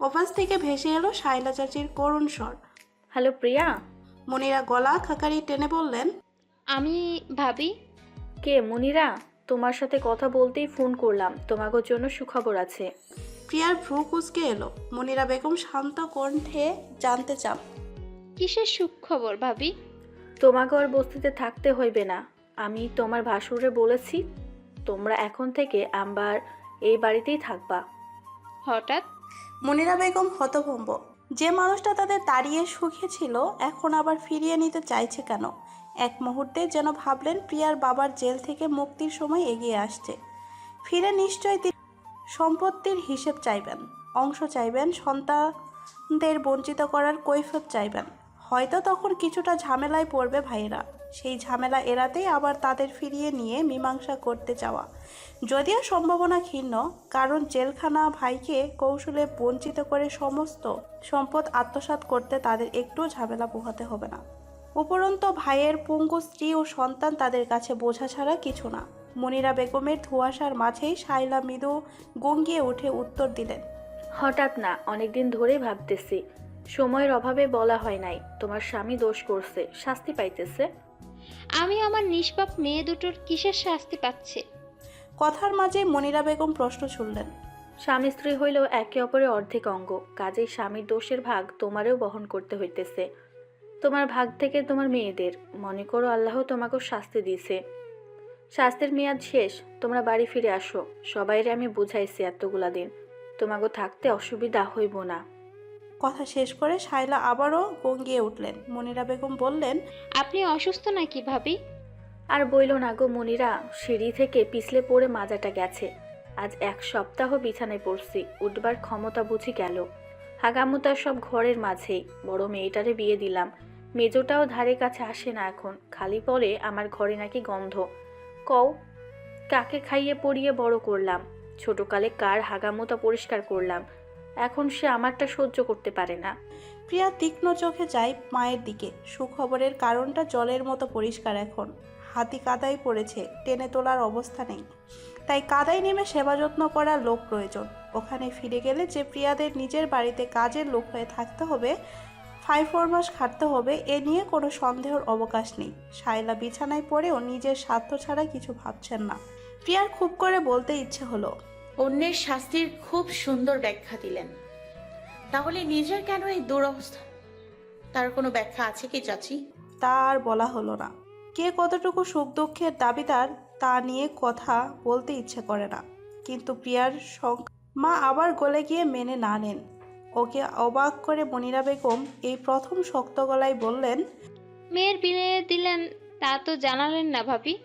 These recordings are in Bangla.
ওপাশ থেকে ভেসে এলো শাইলা চাচির করুণ স্বর। হ্যালো প্রিয়া। মনিরা গলা খাকারি টেনে বললেন আমি ভাবি। কে মনিরা? তোমার সাথে কথা বলতেই ফোন করলাম। তোমাদের জন্য সুখবর আছে। প্রিয়ার ভ্রু কুচকে এলো। মনিরা বেগম শান্ত কণ্ঠে জানতে চান। কিসের সুখবর ভাবি? তোমাকে আর বস্তিতে থাকতে হইবে না। আমি তোমার ভাসুরে বলেছি তোমরা এখন থেকে আমার এই বাড়িতেই থাকবা। হঠাৎ? মনিরা বেগম হতভম্ব। যে মানুষটা তাদের তাড়িয়ে সুখে ছিল এখন আবার ফিরিয়ে নিতে চাইছে কেন? এক মুহূর্তে যেন ভাবলেন প্রিয়ার বাবার জেল থেকে মুক্তির সময় এগিয়ে আসছে। ফিরে নিশ্চয়ই তিনি সম্পত্তির হিসেব চাইবেন। অংশ চাইবেন সন্তানদের বঞ্চিত করার কৈফত চাইবেন। হয়তো তখন কিছুটা ঝামেলায় পড়বে ভাইয়েরা। সেই ঝামেলা এড়াতেই আবার তাদের ফিরিয়ে নিয়ে মীমাংসা করতে চাওয়া যদিও সম্ভাবনা ক্ষীণ কারণ জেলখানা ভাইকে কৌশলে বঞ্চিত করে সমস্ত সম্পদ আত্মসাৎ করতে তাদের একটু ঝামেলা পোহাতে হবে না। উপরন্ত ভাইয়ের পঙ্গু স্ত্রী ও সন্তান তাদের কাছে বোঝা ছাড়া কিছু না। মনিরা বেগমের ধোঁয়াশার মাঝেই শাইলা মৃদু গঙ্গিয়ে উঠে উত্তর দিলেন, হঠাৎ না, অনেকদিন ধরেই ভাবতেছি। সময়ের অভাবে বলা হয় নাই, তোমার স্বামী দোষ করছে, শাস্তি পাইতেছে? আমি আমার নিষ্পাপ মেয়ে দুটোর কিসের শাস্তি পাচ্ছে? কথার মাঝে মনিরা বেগম প্রশ্ন ছুড়লেন। স্বামী স্ত্রী হইলেও একে অপরের অর্ধেক অঙ্গ। কাজেই স্বামীর দোষের ভাগ তোমারও বহন করতে হইতেছে। তোমার ভাগ থেকে তোমার মেয়েদের। মনে করো আল্লাহ তোমাকেও শাস্তি দিয়েছে। শাস্তির মেয়াদ শেষ তোমরা বাড়ি ফিরে আসো। সবাইরে আমি বুঝাইছি এতগুলা দিন। তোমাকে থাকতে অসুবিধা হইব না। কথা শেষ করে শাইলা আবারও গঙ্গিয়ে উঠলেন। মনিরা বেগম বললেন আপনি অসুস্থ নাকি ভাবি? আর বইল না গো মনিরা সিঁড়ি থেকে পিছলে পড়ে মাজাটা গেছে। আজ এক সপ্তাহ বিছানায় পড়ছি উঠবার ক্ষমতা বুঝি গেল। হাগামুতা সব ঘরের মাঝেই বড় মেয়েটারে বিয়ে দিলাম। মেজোটাও ধারে কাছে আসে না এখন খালি পরে আমার ঘরে নাকি গন্ধ। কও কাকে খাইয়ে পরিয়ে বড় করলাম? ছোটকালে কার হাগামোতা পরিষ্কার করলাম? এখন সে আমারটা সহ্য করতে পারে না। প্রিয়া তীক্ষ্ণ চোখে যায় মায়ের দিকে। সুখবরের কারণটা জলের মতো পরিষ্কার এখন। হাতি কাদায় পড়েছে, টেনে তোলার অবস্থা নেই। তাই কাদায় নেমে সেবা যত্ন করার লোক প্রয়োজন। ওখানে ফিরে গেলে যে প্রিয়াদের নিজের বাড়িতে কাজের লোক হয়ে থাকতে হবে ফাইভ ফোর মাস খাটতে হবে, এ নিয়ে কোনো সন্দেহের অবকাশ নেই। শায়লা বিছানায় পড়েও নিজের স্বার্থ ছাড়া কিছু ভাবছেন না। প্রিয়ার খুব করে বলতে ইচ্ছে হলো অন্যের শাস্তির খুব সুন্দর ব্যাখ্যা দিলেন। তাহলে নিজের কেন এই দুরবস্থা? তার কোনো ব্যাখ্যা আছে কি চাচি? তা আর বলা হলো না। কে কতটুকু সুখ দুঃখের দাবিদার তা নিয়ে কথা বলতে ইচ্ছে করে না। কিন্তু প্রিয়ার সং মা আবার গলে গিয়ে মেনে না নেন। ওকে অবাক করে মনিরা বেগম এই প্রথম শক্ত গলায় বললেন মেয়ের বিয়ে দিলেন তা তো জানালেন না ভাবি।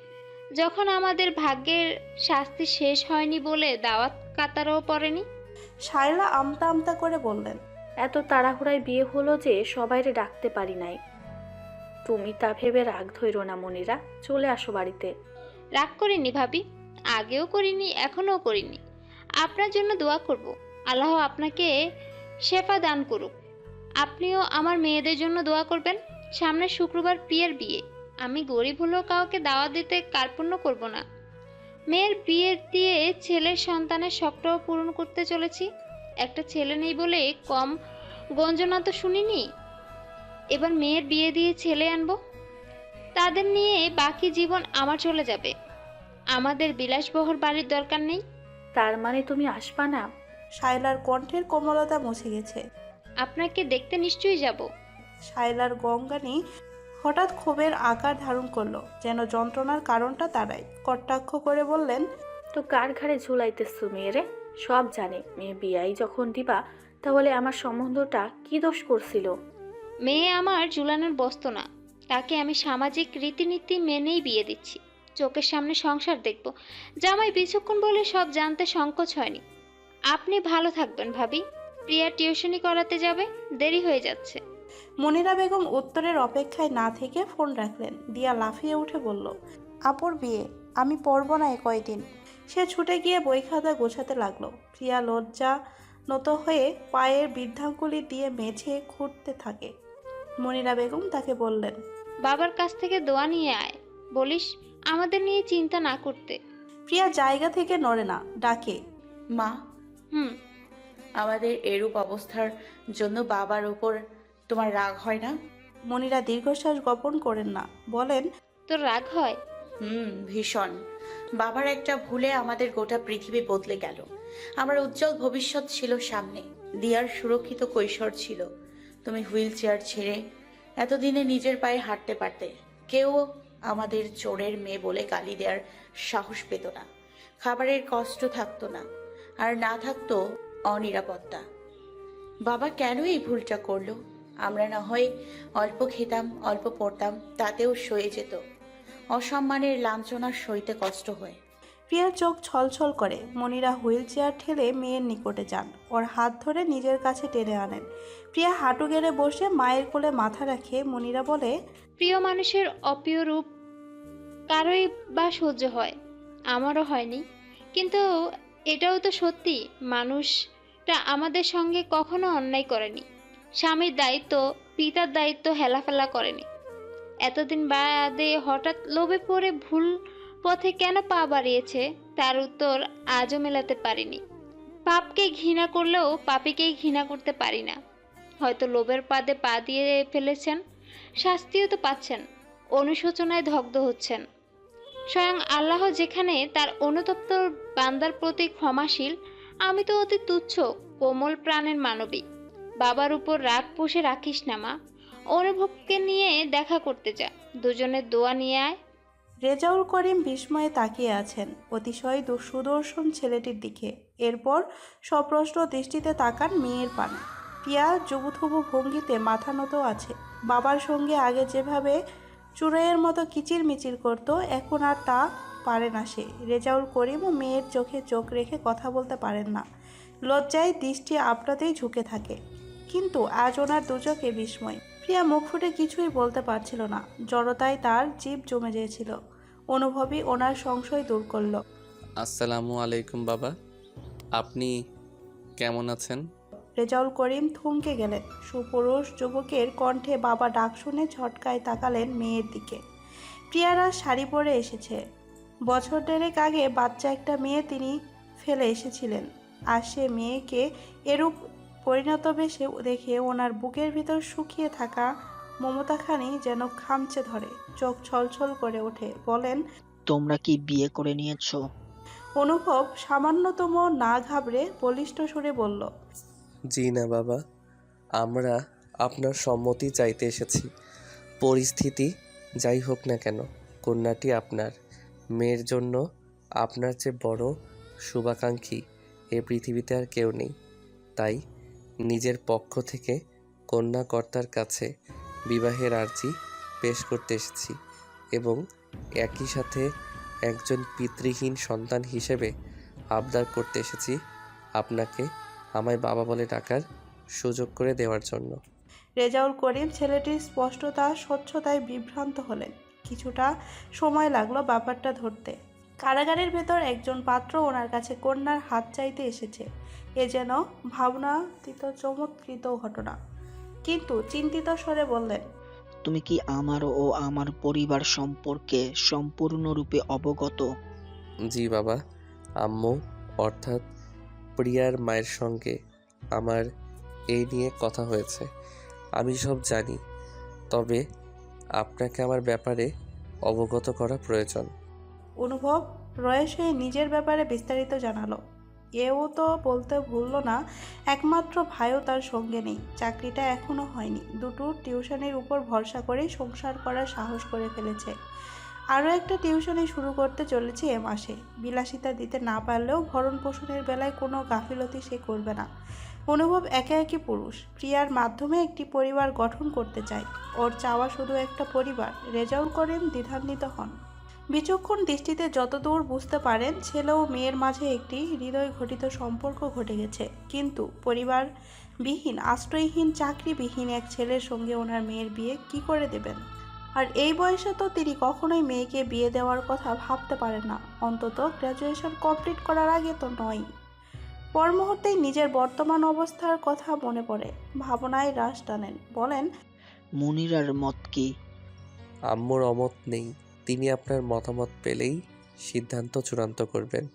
যখন আমাদের ভাগ্যের শাস্তি শেষ হয়নি বলে দাওয়াত কাতারও পড়েনি? শায়লা আমতা আমতা করে বললেন এত তাড়াহুড়ায় বিয়ে হলো যে সবাইরে ডাকতে পারি নাই। তুমি তা ভেবে রাগ ধইরো না মনিরা চলে আসো বাড়িতে। রাগ করিনি ভাবি আগেও করিনি এখনও করিনি। আপনার জন্য দোয়া করব আল্লাহ আপনাকে শেফা দান করুক। আপনিও আমার মেয়েদের জন্য দোয়া করবেন সামনে শুক্রবার প্রিয়ের বিয়ে। আমি গরিব হলেও কাউকে দাওয়া দিতে কার্পণ্য করব না। মেয়ের বিয়ে দিয়ে ছেলের সন্তানের শখটাও পূরণ করতে চলেছি। একটা ছেলে নেই বলে কম গঞ্জনা তো শুনিনি। এবার মেয়ের বিয়ে দিয়ে ছেলে আনব? তাদের নিয়ে বাকি জীবন আমার চলে যাবে। আমাদের বিলাসবহর বাড়ির দরকার নেই। তার মানে তুমি আসবা না? শায়লার কণ্ঠের কোমলতা মুছে গেছে। আপনাকে দেখতে নিশ্চয়ই যাব। শায়লার গঙ্গানি হঠাৎ ক্ষোভের আকার ধারণ করল যেন যন্ত্রণার কারণটা তারাই। কটাক্ষ করে বললেন তো কার ঘাড়ে ঝুলাইতেছো মেয়েরে? সব জানে মেয়ে বিয়াই যখন দিবা তাহলে আমার সম্বন্ধটা কি দোষ করছিল? মেয়ে আমার ঝুলানোর বস্ত না তাকে আমি সামাজিক রীতিনীতি মেনেই বিয়ে দিচ্ছি। চোখের সামনে সংসার দেখব। জামাই বিচক্ষণ বলে সব জানতে সংকোচ হয়নি। আপনি ভালো থাকবেন ভাবি। প্রিয়া টিউশনি করাতে যাবে দেরি হয়ে যাচ্ছে। মনিরা বেগম উত্তরের অপেক্ষায় না থেকে ফোন রাখলেন। দিয়া লাফিয়ে উঠে বলল আপুর বিয়ে আমি পড়ব না এ কয়দিন। সে ছুটে গিয়ে বই খাতা গোছাতে লাগল। প্রিয়া লজ্জা নত হয়ে পায়ের বৃদ্ধাঙ্গুলি দিয়ে মেঝে খুঁড়তে থাকে। মনিরা বেগম তাকে বললেন বাবার কাছ থেকে দোয়া নিয়ে আয়। বলিস আমাদের নিয়ে চিন্তা না করতে। প্রিয়া জায়গা থেকে নড়ে না ডাকে মা হুম। আমাদের এরূপ অবস্থার জন্য বাবার উপর তোমার রাগ হয় না? মনিরা দীর্ঘশ্বাস গোপন করেন না। বলেন তোর রাগ হয়? হুম ভীষণ। বাবার একটা ভুলে আমাদের গোটা পৃথিবী বদলে গেল। আমার উজ্জ্বল ভবিষ্যৎ ছিল সামনে। দিয়ার সুরক্ষিত কৈশোর ছিল। তুমি হুইল চেয়ার ছেড়ে এতদিনে নিজের পায়ে হাঁটতে পারতে। কেউ আমাদের চোরের মেয়ে বলে গালি দেওয়ার সাহস পেত না। খাবারের কষ্ট থাকতো না। আর না থাকতো অনিরাপত্তা। বাবা কেন এই ভুলটা করল? আমরা না হয় অল্প খেতাম অল্প পড়তাম তাতেও সয়ে যেত। অসম্মানের লাঞ্ছনা সইতে কষ্ট হয়। প্রিয়ার চোখ ছলছল করে। মনিরা হুইল চেয়ার ঠেলে মেয়ের নিকটে যান। ওর হাত ধরে নিজের কাছে টেনে আনেন। প্রিয়া হাঁটু গেড়ে বসে মায়ের কোলে মাথা রাখে। মনিরা বলে প্রিয় মানুষের অপ্রিয় রূপ কারোই বা সহ্য হয়। আমারও হয়নি। কিন্তু এটাও তো সত্যি। মানুষটা আমাদের সঙ্গে কখনো অন্যায় করেনি। স্বামীর দায়িত্ব, পিতার দায়িত্ব হেলাফেলা করেনি। এতদিন বাদে হঠাৎ লোভে পড়ে ভুল পথে কেন পা বাড়িয়েছে? তার উত্তর আজও মেলাতে পারিনি। পাপকে ঘৃণা করলেও পাপিকেই ঘৃণা করতে পারি না। হয়তো লোভের পাদে পা দিয়ে ফেলেছেন, শাস্তিও তো পাচ্ছেন, অনুশোচনায় দগ্ধ হচ্ছেন। স্বয়ং আল্লাহ যেখানে তার অনুতপ্ত বান্দার প্রতি ক্ষমাশীল, আমি তো অতি তুচ্ছ, কোমল প্রাণের মানবী। বাবার উপর রাগ পুষে রাখিস না, মা। অনুভবকে নিয়ে দেখা করতে যা। দুজনের দোয়া নিয়ে আয়। রেজাউল করিম বিস্ময়ে তাকিয়ে আছেন, অতিশয় সুদর্শন ছেলেটির দিকে। এরপর সপ্রশ্ন দৃষ্টিতে তাকান মেয়ের পানে। পিয়া যুবথুবু ভঙ্গিতে মাথা নত আছে। বাবার সঙ্গে আগে যেভাবে চুড়াইয়ের মতো কিচির মিচির করত, এখন আর তা পারে না সে। রেজাউল করিমও মেয়ের চোখে চোখ রেখে কথা বলতে পারেন না। লজ্জায় দৃষ্টি আপনাতেই ঝুঁকে থাকে। কিন্তু আজ ওনার দুচোখে বিস্ময়। প্রিয়া মুখ ফুটে কিছুই বলতে পারছিল না। জড়তায় তার জীব জমে গিয়েছিল। অনুভবই ওনার সংশয় দূর করল। আসসালামু আলাইকুম বাবা। আপনি কেমন আছেন? রেজাউল করিম থমকে গেলেন। সুপুরুষ যুবকের কণ্ঠে বাবা ডাক শুনে ঝটকায় তাকালেন মেয়ের দিকে। প্রিয়ারা শাড়ি পরে এসেছে। বছর দেড়েক আগে বাচ্চা একটা মেয়ে তিনি ফেলে এসেছিলেন। আর সে মেয়েকে এরূপ পরিণত বেশে দেখে ওনার বুকের ভিতর শুকিয়ে থাকা মমতাখানি যেন খামচে ধরে চোখ ছলছল করে ওঠে। বলেন তোমরা কি বিয়ে করে নিয়েছো? অনুভব সামান্যতম না ঘাবড়ে বলিষ্ঠ সুরে বলল জি না বাবা আমরা আপনার সম্মতি চাইতে এসেছি। পরিস্থিতি যাই হোক না কেন কন্যাটি আপনার মেয়ের জন্য আপনার চেয়ে বড় শুভাকাঙ্ক্ষী এ পৃথিবীতে আর কেউ নেই। তাই নিজের পক্ষ থেকে কন্যাকর্তার কাছে বিবাহের আর্জি পেশ করতে এসেছি এবং একই সাথে একজন পিতৃহীন সন্তান হিসেবে আবদার করতে এসেছি আপনাকে আমায় বাবা বলে ডাকার সুযোগ করে দেওয়ার জন্য। রেজাউল করিম ছেলেটির স্পষ্টতা, স্বচ্ছতায় বিভ্রান্ত হলেন। কিছুটা সময় লাগল ব্যাপারটা ধরতে। কারাগারের ভেতর একজন পাত্র ওনার কাছে কন্যার হাত চাইতে এসেছে। এ যেন ভাবনাতীত চমৎকৃত ঘটনা। কিন্তু চিন্তিত স্বরে বললেন তুমি কি আমার ও আমার পরিবার সম্পর্কে সম্পূর্ণরূপে অবগত? জি বাবা আম্মু অর্থাৎ প্রিয়ার মায়ের সঙ্গে আমার এই নিয়ে কথা হয়েছে। আমি সব জানি তবে আপনাকে আমার ব্যাপারে অবগত করা প্রয়োজন। অনুভব রয়েস হয়ে নিজের ব্যাপারে বিস্তারিত জানালো। এও তো বলতে ভুললো না, একমাত্র ভাইও তার সঙ্গে নেই, চাকরিটা এখনও হয়নি। দুটো টিউশনের উপর ভরসা করেই সংসার করার সাহস করে ফেলেছে। আরও একটা টিউশনি শুরু করতে চলেছে এ মাসে। বিলাসিতা দিতে না পারলেও ভরণ পোষণের বেলায় কোনো গাফিলতি সে করবে না। অনুভব একে একে পুরুষ। প্রিয়ার মাধ্যমে একটি পরিবার গঠন করতে চায়। ওর চাওয়া শুধু একটা পরিবার। রেজাউল করেন দ্বিধান্বিত হন। বিচক্ষণ দৃষ্টিতে যতদূর বুঝতে পারেন ছেলে ও মেয়ের মাঝে একটি হৃদয় ঘটিত সম্পর্ক ঘটে গেছে। কিন্তু পরিবারবিহীন আশ্রয়হীন চাকরিবিহীন এক ছেলের সঙ্গে ওনার মেয়ের বিয়ে কি করে দেবেন? আর এই বয়সে তো তিনি কখনোই মেয়েকে বিয়ে দেওয়ার কথা ভাবতে পারেন না। অন্তত গ্র্যাজুয়েশন কমপ্লিট করার আগে তো নয়। পর মুহূর্তেই নিজের বর্তমান অবস্থার কথা মনে পড়ে। ভাবনায় রাশ টানেন। বলেন মুনিরার মত কি? আম্মুর অমত নেই। তিনি আপনার মতামত পেলেই সিদ্ধান্ত চূড়ান্ত করবেন।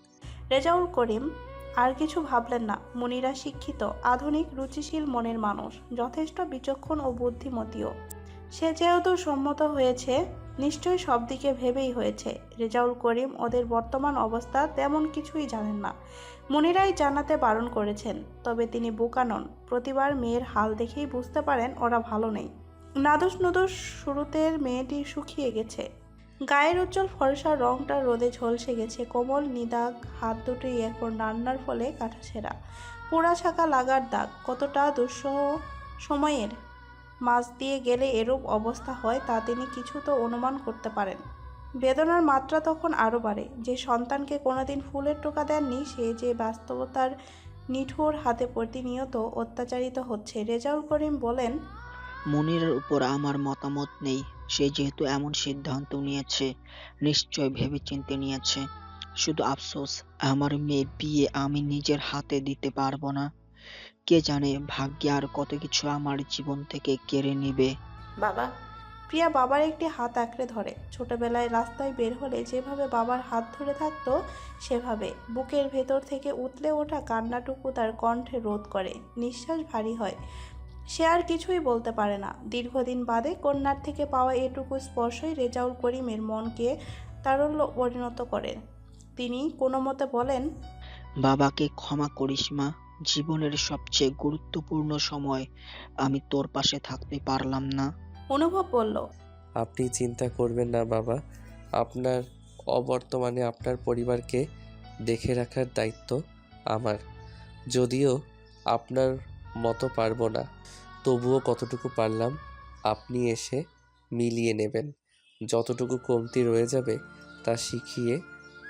রেজাউল করিম, আর কিছু ভাবলেন না। মুনিরা শিক্ষিত, আধুনিক, রুচিশীল মনের মানুষ, যথেষ্ট বিচক্ষণ ও বুদ্ধিমতীও। সে যেহেতু সম্মত হয়েছে নিশ্চয়ই সব দিকে ভেবেই হয়েছে। রেজাউল করিম ওদের বর্তমান অবস্থা তেমন কিছুই জানেন না। মুনিরাই জানাতে বারণ করেছেন, তবে তিনি বোকা নন। প্রতিবার মেয়ের হাল দেখেই বুঝতে পারেন ওরা ভালো নেই। নাদুস নুদুস শুরুতের মেয়েটি শুকিয়ে গেছে। গায়ের উজ্জ্বল ফর্সার রংটা রোদে ঝলসে গেছে। কোমল নিদাগ হাত দুটোই এখন রান্নার ফলে কাটাছেঁড়া পোড়া ছাকা লাগার দাগ কতটা দুঃসহ সময়ের মাছ দিয়ে গেলে এরূপ অবস্থা হয় তা তিনি কিছু তো অনুমান করতে পারেন। বেদনার মাত্রা তখন আরও বাড়ে। যে সন্তানকে কোনোদিন ফুলের টোকা দেননি, সে যে বাস্তবতার নিঠুর হাতে প্রতিনিয়ত অত্যাচারিত হচ্ছে। রেজাউল করিম বলেন, মনিরের উপর আমার মতামত নেই। সে যেহেতু এমন সিদ্ধান্ত নিয়েছে, নিশ্চয় ভেবেচিন্তে নিয়েছে। শুধু আফসোস, আমার মেয়ে বিয়ে আমি নিজের হাতে দিতে পারব না। কে জানে ভাগ্যে আর কত কিছু আমার জীবন থেকে কেড়ে নিবে। বাবা, প্রিয়া বাবার একটি হাত আঁকড়ে ধরে। ছোটবেলায় রাস্তায় বের হলে যেভাবে বাবার হাত ধরে থাকতো, সেভাবে বুকের ভেতর থেকে উতলে ওঠা কান্নাটুকু তার কণ্ঠে রোধ করে। নিঃশ্বাস ভারী হয়। সে আর কিছুই বলতে পারে না। দীর্ঘদিন বাদে কন্যার থেকে পাওয়া এটুকু স্পর্শই রেজাউল করিমের মনকে তারল্য পরিণত করে। তিনি কোনো মতে বলেন বাবাকে ক্ষমা করিস মা জীবনের সবচেয়ে গুরুত্বপূর্ণ সময় আমি তোর পাশে থাকতে পারলাম না। অনুভব বলল আপনি চিন্তা করবেন না বাবা আপনার অবর্তমানে আপনার পরিবারকে দেখে রাখার দায়িত্ব আমার। যদিও আপনার মতো পারব না। তবুও কতটুকু পারলাম, আপনি এসে মিলিয়ে নেবেন। যতটুকু কমতি রয়ে যাবে, তা শিখিয়ে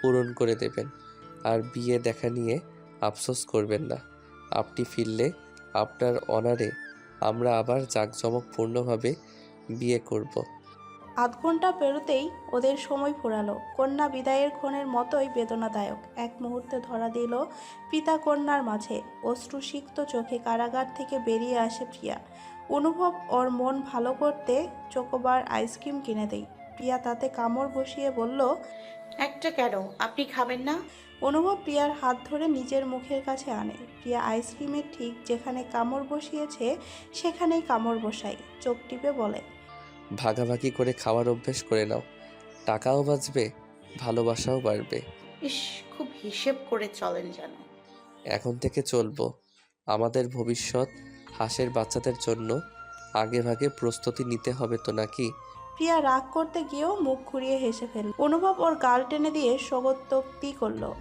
পূরণ করে দেবেন। আর বিয়ে দেখা নিয়ে আফসোস করবেন না। আপনি ফিরলে আপনার অনারে আমরা আবার জাঁকজমকপূর্ণভাবে বিয়ে করব। আধ ঘণ্টা পেরোতেই ওদের সময় ফুরালো। কন্যা বিদায়ের ক্ষণের মতোই বেদনাদায়ক। এক মুহূর্তে ধরা দিল পিতা কন্যার মাঝে। অশ্রুসিক্ত চোখে কারাগার থেকে বেরিয়ে আসে প্রিয়া। অনুভব ওর মন ভালো করতে চোকোবার আইসক্রিম কিনে দেই। প্রিয়া তাতে কামড় বসিয়ে বলল একটা কেন আপনি খাবেন না? অনুভব প্রিয়ার হাত ধরে নিজের মুখের কাছে আনে। প্রিয়া আইসক্রিমের ঠিক যেখানে কামড় বসিয়েছে সেখানেই কামড় বসাই চোখ টিপে বলে ভাগাভাগি করে খাওয়ার অভ্যেস করে নাও। টাকাও বাঁচবে ভালোবাসাও বাড়বে। ইস খুব হিসেব করে চলেন যেন। এখন থেকে চলবো। আমাদের ভবিষ্যৎ হাঁসের বাচ্চাদের জন্য আগে ভাগে প্রস্তুতি নিতে হবে তো নাকি? প্রিয়া রাগ করতে গিয়েও মুখ ঘুরিয়ে হেসে ফেলল। অনুভব ওর গাল টেনে দিয়ে স্বগতোক্তি করল।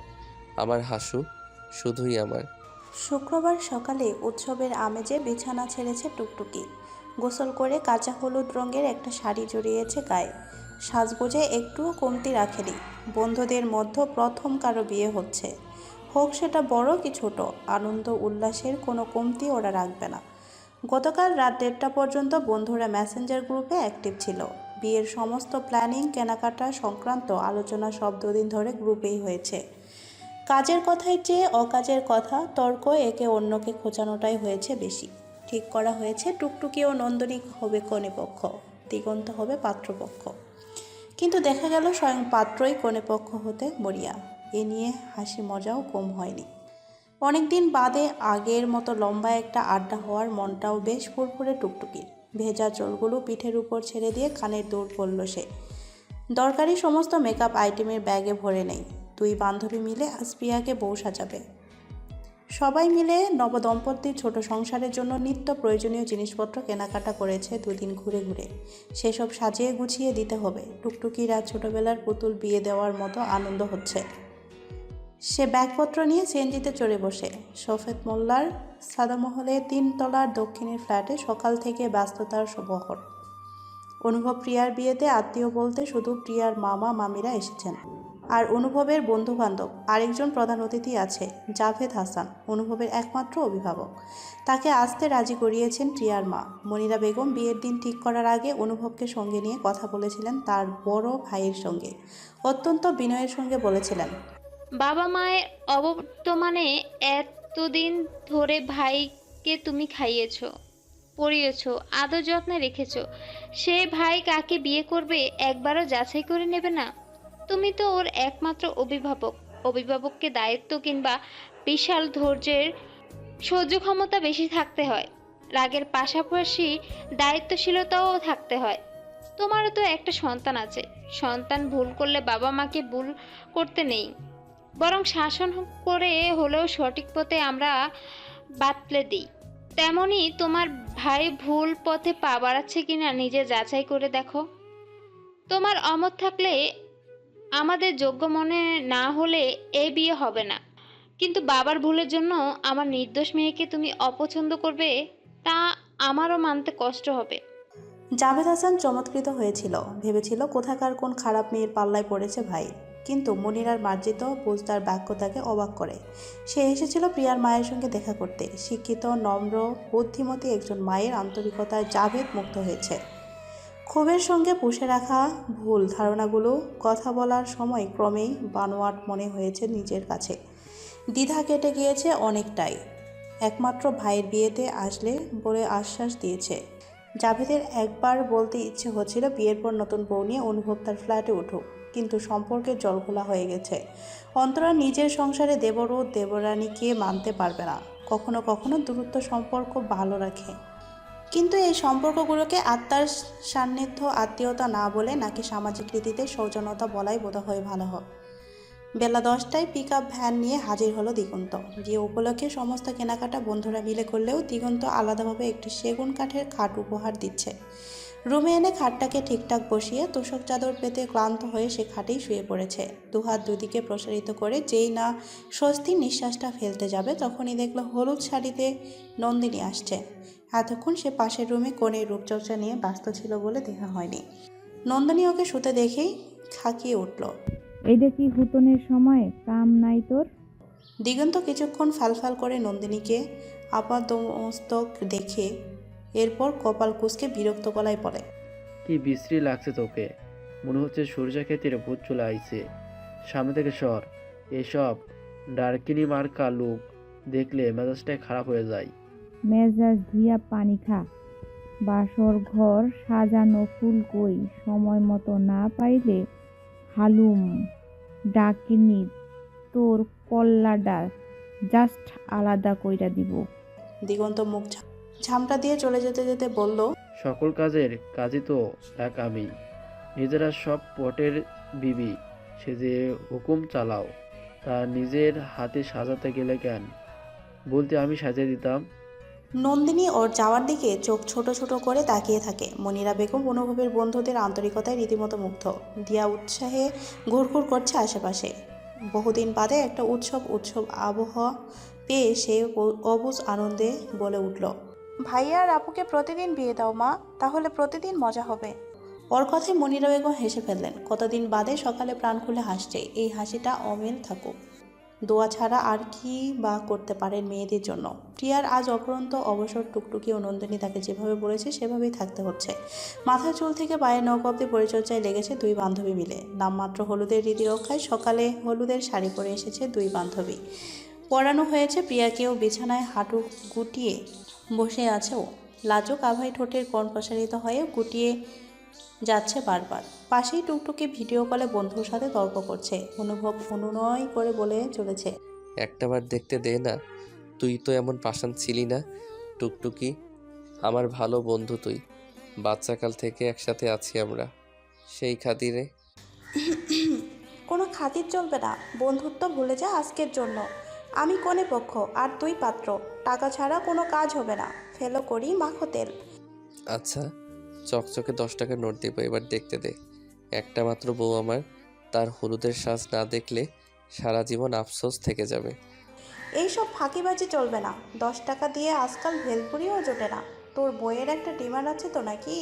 আমার হাসু শুধুই আমার। শুক্রবার সকালে উৎসবের আমেজে বিছানা ছেড়েছে টুকটুকি। গোসল করে কাঁচা হলুদ রঙের একটা শাড়ি জড়িয়েছে গায়ে। সাজগোজে একটুও কমতি রাখেনি। বন্ধুদের মধ্যে প্রথম কারও বিয়ে হচ্ছে। হোক সেটা বড় কি ছোট, আনন্দ উল্লাসের কোনো কমতি ওরা রাখবে না। গতকাল রাত দেড়টা পর্যন্ত বন্ধুরা মেসেঞ্জার গ্রুপে অ্যাক্টিভ ছিল। বিয়ের সমস্ত প্ল্যানিং, কেনাকাটা সংক্রান্ত আলোচনা সব দুদিন ধরে গ্রুপেই হয়েছে। কাজের কথায় চেয়ে অকাজের কথা, তর্ক একে অন্যকে খোঁচানোটাই হয়েছে বেশি। ঠিক করা হয়েছে। টুকটুকি ও নন্দনী হবে কনেপক্ষ দিগন্ত হবে পাত্রপক্ষ। কিন্তু দেখা গেল স্বয়ং পাত্রই কনেপক্ষ হতে মরিয়া। এ নিয়ে হাসি মজাও কম হয়নি। অনেকদিন বাদে আগের মতো লম্বা একটা আড্ডা হওয়ার মনটাও বেশ ফুরফুরে টুকটুকির। ভেজা চুলগুলো পিঠের উপর ছেড়ে দিয়ে কানের দৌড় পড়ল সে। দরকারি সমস্ত মেকআপ আইটেমের ব্যাগে ভরে নেই। দুই বান্ধবী মিলে আজ প্রিয়াকে বউ সাজাবে। সবাই মিলে নবদম্পতির ছোট সংসারের জন্য নিত্য প্রয়োজনীয় জিনিসপত্র কেনাকাটা করেছে দুদিন ঘুরে ঘুরে। সেসব সাজিয়ে গুছিয়ে দিতে হবে। টুকটুকির ছোটবেলার পুতুল বিয়ে দেওয়ার মতো আনন্দ হচ্ছে। সে ব্যাগপত্র নিয়ে সিএনজিতে চড়ে বসে। সফেদ মোল্লার সাদামহলে তিনতলার দক্ষিণের ফ্ল্যাটে সকাল থেকে ব্যস্ততার বহর অনুভব প্রিয়ার বিয়েতে আত্মীয় বলতে শুধু প্রিয়ার মামা, মামিরা এসেছেন। আর অনুভবের বন্ধু বান্ধব আরেকজন প্রধান অতিথি আছে, জাভেদ হাসান, অনুভবের একমাত্র অভিভাবক। তাকে আসতে রাজি করিয়েছেন প্রিয়ার মা। মনিরা বেগম বিয়ের দিন ঠিক করার আগে অনুভবকে সঙ্গে নিয়ে কথা বলেছিলেন তার বড় ভাইয়ের সঙ্গে। অত্যন্ত বিনয়ের সঙ্গে বলেছিলেন, বাবা মায়ের অবর্তমানে এতদিন ধরে ভাইকে তুমি খাইয়েছ পরিয়েছো আদর যত্নে রেখেছ। সে ভাই কাকে বিয়ে করবে একবারও যাচাই করে নেবে না? তুমি তো ওর একমাত্র অভিভাবক, অভিভাবককে দায়িত্ব কিংবা বিশাল ধৈর্যের সহ্য ক্ষমতা বেশি থাকতে হয়। রাগের পাশাপাশি দায়িত্বশীলতাও থাকতে হয়। তোমারও তো একটা সন্তান আছে। সন্তান ভুল করলে বাবা মাকে ভুল করতে নেই। বরং শাসন করে হলেও সঠিক পথে আমরা বাতলে দিই। তেমনি তোমার ভাই ভুল পথে পা বাড়াচ্ছে কিনা নিজে যাচাই করে দেখো। তোমার অমত থাকলে আমাদের যোগ্য মনে না হলে এ বিয়ে হবে না। কিন্তু বাবার ভুলের জন্য আমার নির্দোষ মেয়েকে তুমি অপছন্দ করবে, তা আমারও মানতে কষ্ট হবে। জাভেদ হাসান চমৎকৃত হয়েছিল। ভেবেছিল কোথাকার কোন খারাপ মেয়ের পাল্লায় পড়েছে ভাই। কিন্তু মনিরার মার্জিত বুঝদার বাক্য তাকে অবাক করে। সে এসেছিল প্রিয়ার মায়ের সঙ্গে দেখা করতে। শিক্ষিত, নম্র, বুদ্ধিমতী একজন মায়ের আন্তরিকতায় জাভেদ মুক্ত হয়েছে। ক্ষোভের সঙ্গে পুষে রাখা ভুল ধারণাগুলো কথা বলার সময় ক্রমেই বানোয়াট মনে হয়েছে নিজের কাছে। দ্বিধা কেটে গিয়েছে অনেকটাই। একমাত্র ভাইয়ের বিয়েতে আসলে বলে আশ্বাস দিয়েছে। জাভেদের একবার বলতে ইচ্ছে হচ্ছিল বিয়ের পর নতুন বউ নিয়ে অনুভব তার ফ্ল্যাটে উঠুক, কিন্তু সম্পর্কের জলঘোলা হয়ে গেছে। অন্তরা নিজের সংসারে দেবর ও দেবরানীকে মানতে পারবে না। কখনো কখনো দূরত্ব সম্পর্ক ভালো রাখে। কিন্তু এই সম্পর্কগুলোকে আত্মার সান্নিধ্য, আত্মীয়তা না বলে নাকি সামাজিক রীতিতে সৌজন্যতা বলাই বোধহয় ভালো হয় বেলা দশটায় পিক আপ ভ্যান নিয়ে হাজির হলো দিগন্ত। বিয়ে উপলক্ষে সমস্ত কেনাকাটা বন্ধুরা মিলে করলেও দিগন্ত আলাদাভাবে একটি সেগুন কাঠের খাট উপহার দিচ্ছে। রুমে এনে খাটটাকে ঠিকঠাক বসিয়ে তোষক চাদর পেতে ক্লান্ত হয়ে সে খাটেই শুয়ে পড়েছে। দুহাত দুদিকে প্রসারিত করে যেই না স্বস্তির নিঃশ্বাসটা ফেলতে যাবে, তখনই দেখল হলুদ শাড়িতে নন্দিনী আসছে। এতক্ষণ সে পাশের রুমে কোণের রূপচর্চা নিয়ে ব্যস্ত ছিল বলে দেখা হয়নি। নন্দিনী ওকে শুতে দেখেই খাকিয়ে উঠল। এইটা কি হুতনের সময় কাম নাই তোর? দিগন্ত কিছুক্ষণ ফালফাল করে নন্দিনীকে আপাদমস্তক দেখে এরপর কপাল কুচকে বিরক্ত গলায় পড়ে কি বিশ্রী লাগছে তোকে। মনে হচ্ছে সূর্যা ক্ষেতের ভূত চলে আইছে। সামনে থেকে সর। এসব ডার্কিনি মার্কা লোক দেখলে মেজাজটাই খারাপ হয়ে যায়। মেজাজ ধুইয়া পানি খা। বাসর ঘর সাজানো ফুল কই সময় মতো না পাইলে হালুম ডাকিনি তোর কল্লাডা জাস্ট আলাদা কইরা দিব। দিগন্ত মুখ ঝামটা দিয়ে চলে যেতে যেতে বলল সকল কাজের কাজই তো এক আমি। নিজেরা সব পটের বিবি সে যে হুকুম চালাও তা নিজের হাতে সাজাতে গেলে কেন? বলতে আমি সাজিয়ে দিতাম নন্দিনী ওর যাওয়ার দিকে চোখ ছোট ছোট করে তাকিয়ে থাকে। মনিরা বেগম অনুভবের বন্ধুদের আন্তরিকতায় রীতিমতো মুগ্ধ। দিয়া উৎসাহে ঘুরঘুর করছে আশেপাশে। বহুদিন বাদে একটা উৎসব উৎসব আবহাওয়া পেয়ে সে অবুজ আনন্দে বলে উঠল ভাইয়া আর আপুকে প্রতিদিন বিয়ে দাও মা তাহলে প্রতিদিন মজা হবে। ওর কথায় মনিরা বেগম হেসে ফেললেন। কতদিন বাদে সকালে প্রাণ খুলে হাসছে। এই হাসিটা অমিল থাকুক। দোয়া ছাড়া আর কি বা করতে পারেন মেয়েদের জন্য। প্রিয়ার আজ অপরন্ত অবসর টুকটুকি ও নন্দিনী তাকে যেভাবে বলেছে, সেভাবেই থাকতে হচ্ছে। মাথার চুল থেকে পায়ের নখ অব্দি পরিচর্যায় লেগেছে দুই বান্ধবী মিলে। নামমাত্র হলুদের রীতি রক্ষায় সকালে হলুদের শাড়ি পরে এসেছে দুই বান্ধবী। পরানো হয়েছে প্রিয়াকেও বিছানায় হাঁটু গুটিয়ে বসে আছে ও। লাজুক আভাই ঠোঁটের কোণ প্রসারিত হয়ে গুটিয়ে যাচ্ছে বারবার। পাশেই টুকটুকি ভিডিও কলে বন্ধুর সাথে তর্ক করছে। অনুভব অনুনয় করে বলে চলেছে। একটাবার দেখতে দে না তুই তো এমন পাষাণ ছিলি না টুকটুকি। আমার ভালো বন্ধু তুই। বাচ্চাকাল থেকে একসাথে আছি আমরা। সেই খাতিরে। কোনো খাতির চলবে না। বন্ধুত্ব ভুলে যা আজকের জন্য। আমি কোনে পক্ষ আর তুই পাত্র। টাকা ছাড়া কোনো কাজ হবে না। ফেলো করি মাখো তেল। আচ্ছা। চকচকে দশ টাকা নোট দেবো এবার দেখতে দে। একটা মাত্র বউ আমার তার হলুদের সাজ না দেখলে সারা জীবন আফসোস থেকে যাবে। এইসব ফাঁকিবাজি চলবে না। দশ টাকা দিয়ে আজকাল ভেলপুরিও জোটে না। তোর বইয়ের একটা ডিমান্ড আছে তো নাকি?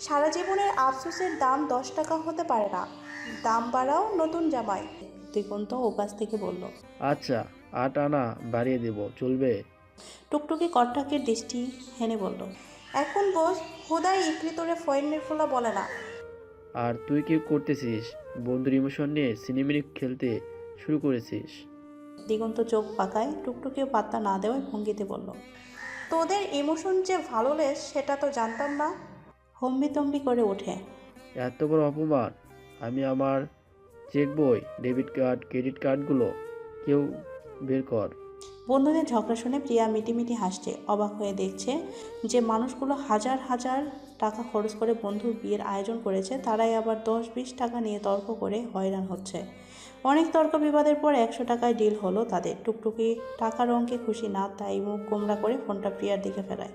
সারা জীবনের আফসোসের দাম দশ টাকা হতে পারে না। দাম বাড়াও নতুন জামাই। দিগন্ত ওপাশ থেকে বলল আচ্ছা আট আনা বাড়িয়ে দেব চলবে? টুকটুকি কট্টাকের দৃষ্টি হেনে বলল এখন বস হুদাই ইকরি তোরে ফয়েনের ফোলা বলে না। আর তুই কি করতেছিস? বন্ধুর ইমোশন নিয়ে সিনেমিনি খেলতে শুরু করেছিস। দিগন্ত চোখ পাকায় টুকটুকিও পাত্তা না দেওয়ায় ভঙ্গিতে বলল তোদের ইমোশন যে ভালো লেস সেটা তো জানতাম না। হম্বিতম্বি করে ওঠে। এত বড় অপমান? আমি আমার চেক বই ডেবিট কার্ড ক্রেডিট কার্ডগুলো কেউ বের কর। বন্ধুদের ঝগড়া শুনে প্রিয়া মিটিমিটি হাসছে, অবাক হয়ে দেখছে যে মানুষগুলো হাজার হাজার টাকা খরচ করে বন্ধুর বিয়ের আয়োজন করেছে, তারাই আবার দশ বিশ টাকা নিয়ে তর্ক করে হয়রান হচ্ছে। অনেক তর্ক বিবাদের পর একশো টাকায় ডিল হলো তাদের। টুকটুকি টাকার অঙ্কে খুশি না, তাই মুখ গোমরা করে ফোনটা প্রিয়ার দিকে ফেরায়